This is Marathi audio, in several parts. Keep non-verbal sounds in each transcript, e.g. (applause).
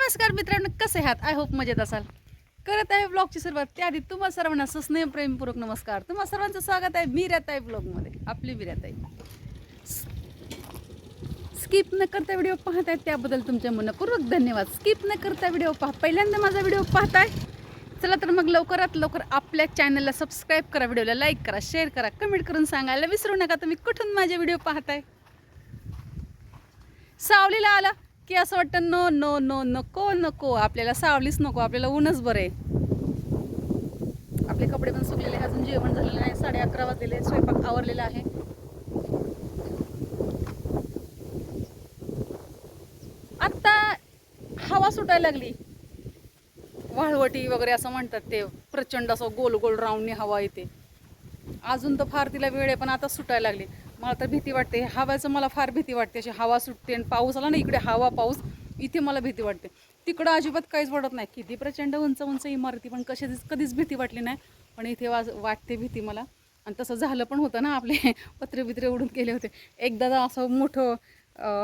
नमस्कार मित्रांनो कसे आहात? आय होप मजेत असाल. करत आहे ब्लॉगची सुरुवात. त्याआधी तुम्हा सर्वांना सुस्नेह प्रेमपूर्वक नमस्कार. तुम्हा सर्वांचं स्वागत आहे मी आहे ब्लॉगमध्ये आपली मी आहे स्किप न करता व्हिडिओ पाहताय त्याबद्दल तुमच्या मनपूर्वक धन्यवाद. स्किप न करता व्हिडिओ पहा. पहिल्यांदा माझा व्हिडिओ पाहताय? चला तर मग लवकरात लवकर आपल्या चॅनलला सबस्क्राईब करा व्हिडिओला लाईक करा शेअर करा कमेंट करून सांगायला विसरू नका. तुम्ही कुठून माझे व्हिडिओ पाहताय? सावलीला आला. की असं वाटतं नो नो नो नको नको आपल्याला सावलीच नको आपल्याला ऊनच बरं आहे. आपले कपडे पण सुकलेले अजून जेवण झालेलं नाही. साडे अकरा वाजलेले स्वयंपाक आवरलेला आहे. आत्ता हवा सुटायला लागली. वाळवटी वगैरे असं म्हणतात ते प्रचंड असं गोल गोल राऊंडने हवा येते. अजून तर फार तिला वेळ आहे पण आता सुटायला लागली. मला तर भीती वाटते. हवाचं मला फार भीती वाटते. अशी हवा सुटते आणि पाऊस आला ना इकडे हवा पाऊस इथे मला भीती वाटते. तिकडं अजिबात काहीच वाटत नाही. किती प्रचंड उंच उंच इमारती पण कशाच कधीच भीती वाटली नाही. पण इथे वाज वाटते भीती मला. आणि तसं झालं पण होतं ना आपले (laughs) पत्रे बित्रे उडून केले होते. एकदा असं मोठं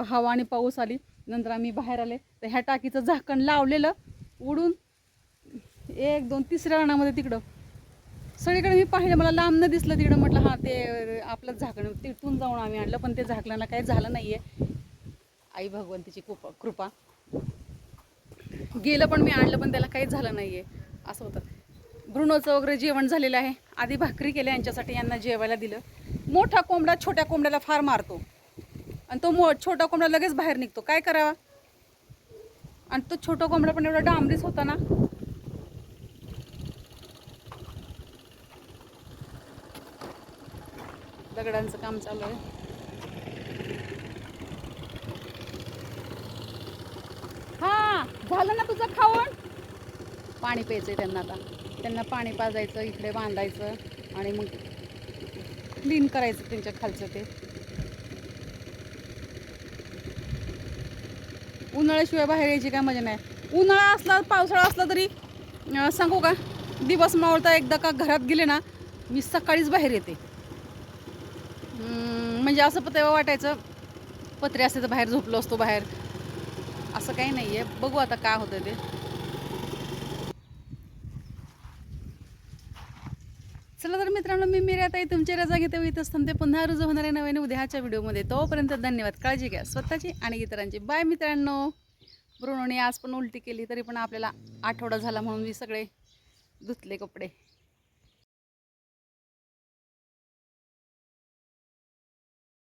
हवा आणि पाऊस आली. नंतर आम्ही बाहेर आले. तर ह्या टाकीचं झाकण लावलेलं. उडून एक दोन तिसऱ्या रणामध्ये तिकडं. सगळीकडे मी पाहिलं मला लांब न दिसलं तिकडं म्हटलं हां ते आपलं झाकण तिथून जाऊन आम्ही आणलं पण ते झाकणाला काही झालं नाही आहे आई भगवंतीची कृपा कृपा. गेलं पण मी आणलं पण त्याला काहीच झालं नाही आहे असं होतं. ब्रुनोचं वगैरे जेवण झालेलं आहे. आधी भाकरी केल्या यांच्यासाठी यांना जेवायला दिलं. मोठा कोंबडा छोट्या कोंबड्याला फार मारतो. आणि तो मो छोटा कोंबडा लगेच बाहेर निघतो. काय करावा? आणि तो छोटा कोंबडा पण एवढा डांबरीच होता ना दगडांचं काम चालू आहे. हा झालं ना तुझं खावण पाणी प्यायचंय त्यांना आता. त्यांना पाणी पाजायचं इकडे बांधायचं आणि मग क्लीन करायचं त्यांच्या खालचं ते. उन्हाळ्याशिवाय बाहेर यायची काय मजा नाही. उन्हाळा असला पावसाळा असला तरी सांगू का? दिवस मावळता एकदा का घरात गेले ना मी सकाळीच बाहेर येते. म्हणजे असं पण तेव्हा वाटायचं पत्रे असते तर बाहेर झोपलो असतो बाहेर. असं काही नाही आहे बघू आता काय होतं ते. चला तर मित्रांनो मी मिऱ्यात आहे तुमची रजा घेते व इथंच थांबते पुन्हा रुजू होणार आहे नव्याने उद्याच्या व्हिडिओमध्ये. तोपर्यंत धन्यवाद. काळजी घ्या. स्वतःची आणि इतरांची. बाय मित्रांनो. भ्रूणने आज पण उलटी केली तरी पण आपल्याला आठवडा झाला म्हणून मी सगळे धुतले कपडे.